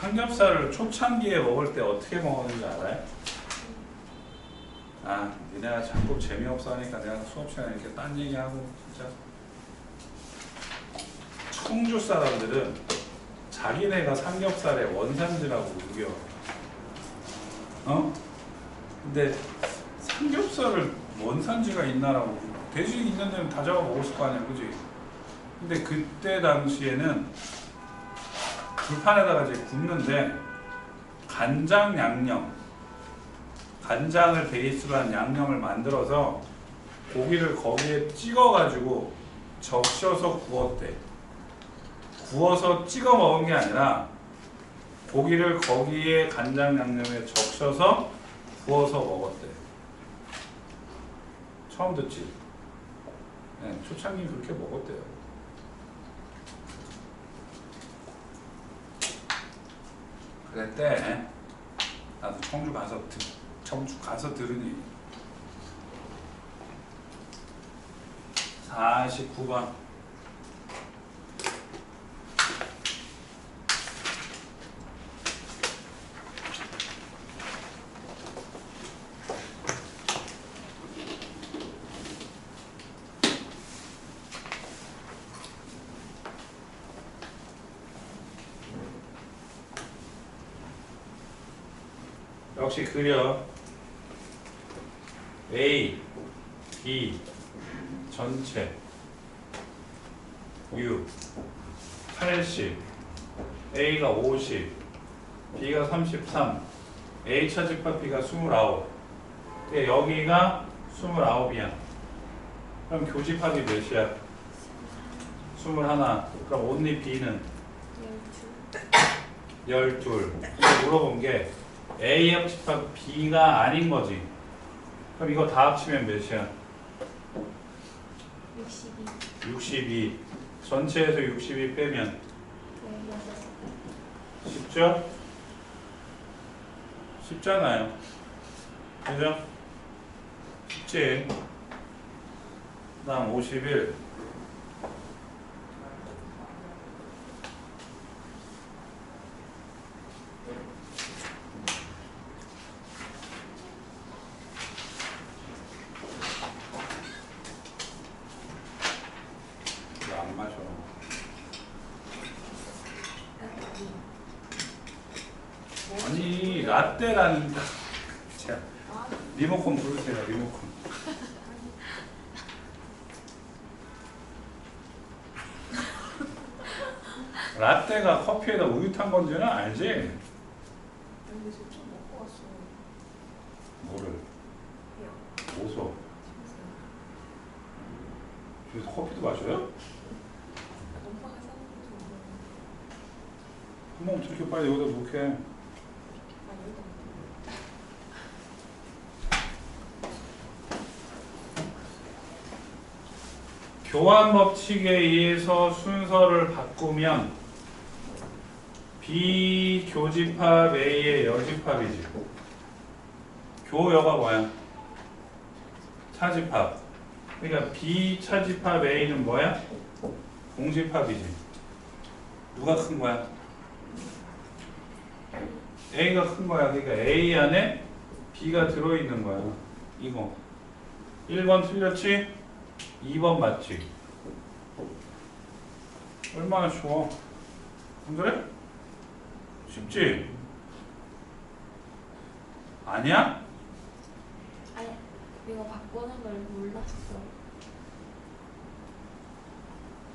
삼겹살을 초창기에 먹을 때 어떻게 먹었는지 알아요? 아, 니네가 자꾸 재미없어 하니까 내가 수업 시간에 이렇게 딴 얘기하고 진짜 청주 사람들은 자기네가 삼겹살의 원산지라고 우겨. 어? 근데 삼겹살을 원산지가 있나라고 돼지 있는 데는 다 잡아 먹었을 거 아니야, 그지? 근데 그때 당시에는 불판에다가 이제 굽는데 간장 양념, 간장을 베이스로 한 양념을 만들어서 고기를 거기에 찍어가지고 적셔서 구웠대. 구워서 찍어 먹은 게 아니라 고기를 거기에 간장 양념에 적셔서 구워서 먹었대. 처음 듣지? 네, 초창기 그렇게 먹었대요. 그랬대. 나도 청주 가서 듣, 청주 가서 들으니. 49번. 역시 그려 A, B 전체. U 80 A가 50 B가 33 A 차집합 B가 29 근데 여기가 29이야. 그럼 교집합이 몇이야? 21 그럼 온리 B는? 12 물어본 게 A 합집합 B가 아닌 거지. 그럼 이거 다 합치면 몇이야? 62 62. 전체에서 62 빼면 네, 쉽죠? 쉽잖아요. 그죠? 쉽지? 그 다음 51. 이거 안 마셔. 아니 라떼라니까 자 리모컨 부르세요 리모컨 라떼가 커피에다 우유 탄 건지는 알지? 뭐를? 오소 그래서 커피도 마셔요? 그럼 저렇게 빨리 여기다 놓게 아 여기다 교환 법칙에 의해서 순서를 바꾸면 비교집합 A의 여집합이지. 교여가 뭐야? 차집합. 그러니까 비차집합 A는 뭐야? 공집합이지. 누가 큰 거야? A가 큰 거야. 그러니까 A 안에 B가 들어있는 거야. 이거. 1번 틀렸지? 2번 맞지? 얼마나 쉬워? 안 그래? 쉽지? 아니야? 아니 이거 바꾸는 걸 몰랐어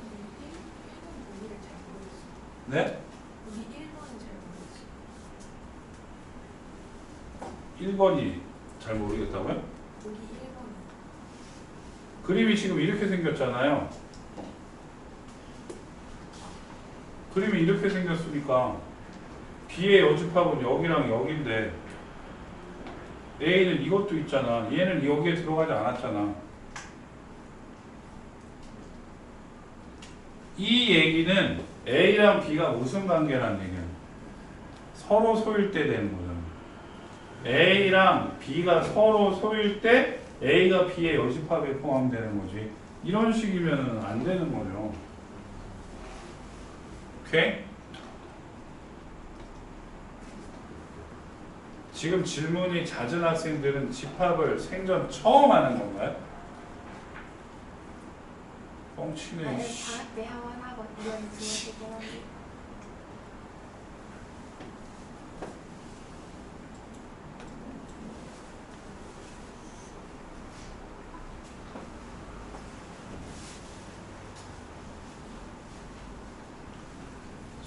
우리 1번 우리를 잘 모르겠어 네? 우리 1번은 잘 모르겠어 1번이 잘 모르겠다고요? 우리 1번은 그림이 지금 이렇게 생겼잖아요. 그림이 이렇게 생겼으니까 B의 여집합은 여기랑 여기인데 A는 이것도 있잖아. 얘는 여기에 들어가지 않았잖아. 이 얘기는 A랑 B가 무슨 관계라는 얘기야? 서로 소일 때 되는 거잖아. A랑 B가 서로 소일 때 A가 B의 요집합에 포함되는 거지. 이런 식이면 안 되는 거죠. 오케이? 지금 질문이 잦은 학생들은 집합을 생전 처음 하는 건가요? 뻥치네. 네, 대학원 하고 이건 지금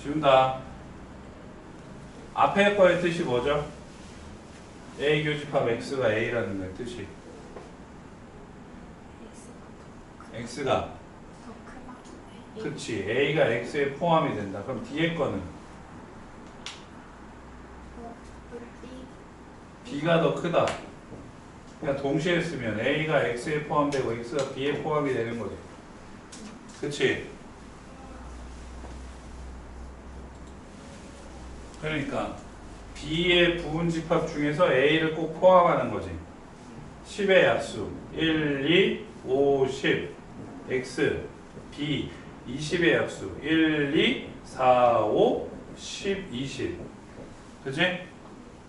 지운다. 앞에 거의 뜻이 뭐죠? A 교집합 X가 A라는 거의 뜻이. X가 그치 A가 X에 포함이 된다. 그럼 뒤에 거는 어, B B가 더 크다. 그냥 동시에 쓰면 A가 X에 포함되고 X가 B에 포함이 되는 거지. 그치? 그러니까 B의 부분 집합 중에서 A를 꼭 포함하는 거지. 10의 약수 1, 2, 5, 10 X B 20의 약수 1, 2, 4, 5, 10, 20 그치?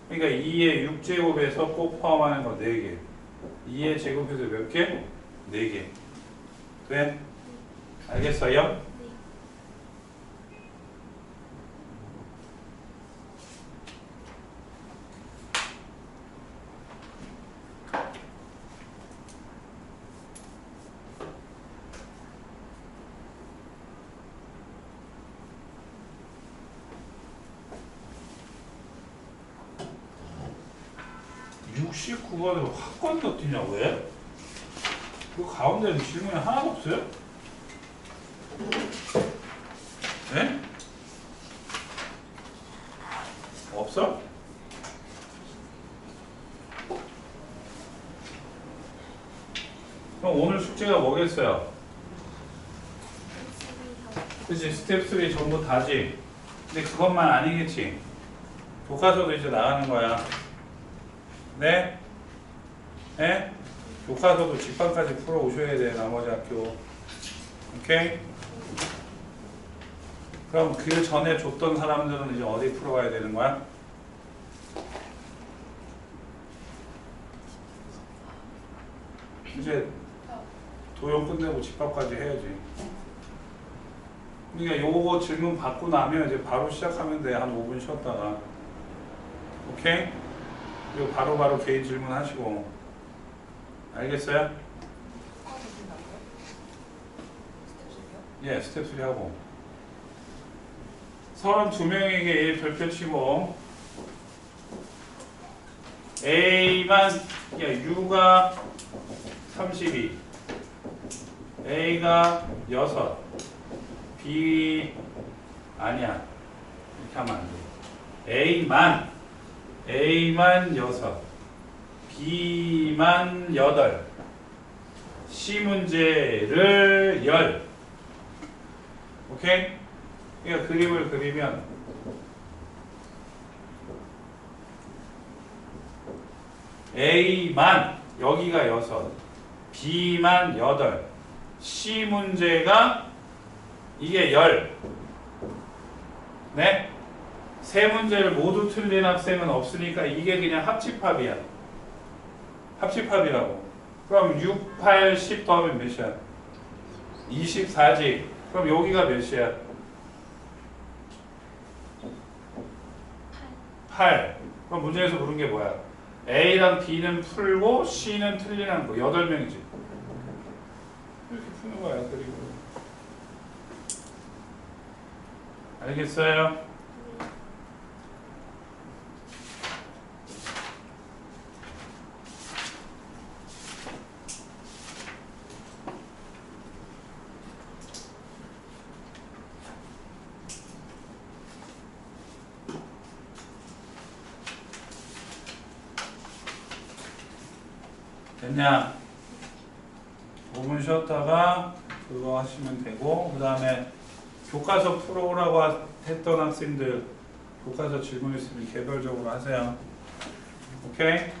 그러니까 2의 6제곱에서 꼭 포함하는 거 4개 2의 제곱에서 몇 개? 4개 돼? 알겠어요? 69번으로 확 건너뛰냐 왜? 그 가운데는 질문이 하나도 없어요? 네? 없어? 그럼 오늘 숙제가 뭐겠어요? 그치 스텝 3 전부 다지 근데 그것만 아니겠지 교과서도 이제 나가는 거야 네? 네? 교과서도 집합까지 풀어 오셔야 돼 나머지 학교 오케이? 그럼 그 전에 줬던 사람들은 이제 어디 풀어가야 되는 거야? 이제 도형 끝내고 집합까지 해야지 그러니까 요거 질문 받고 나면 이제 바로 시작하면 돼. 한 5분 쉬었다가. 오케이? 그리고 바로 바로 개인 질문 하시고. 알겠어요? 예, 스텝 3 하고. 32명에게 A 별표 치고 A만 야 U가 32 A가 6 B 아니야 이렇게 하면 안 돼. A만 A만 6 B만 8 C 문제를 10 오케이? 그러니까 그림을 그리면 A만 여기가 6 B만 8 C 문제가 이게 열. 네? 세 문제를 모두 틀린 학생은 없으니까 이게 그냥 합집합이야. 합집합이라고. 그럼 6, 8, 10 더하면 몇이야? 24지. 그럼 여기가 몇이야? 8. 그럼 문제에서 물은 게 뭐야? A랑 B는 풀고 C는 틀리는 거. 8명이지. 이렇게 푸는 거야, 그리고. 알겠어요? 됐냐? 5분 쉬었다가 그거 하시면 되고 그 다음에 교과서 하- 했던 학생들 교과서 질문 있으면 개별적으로 하세요. 오케이?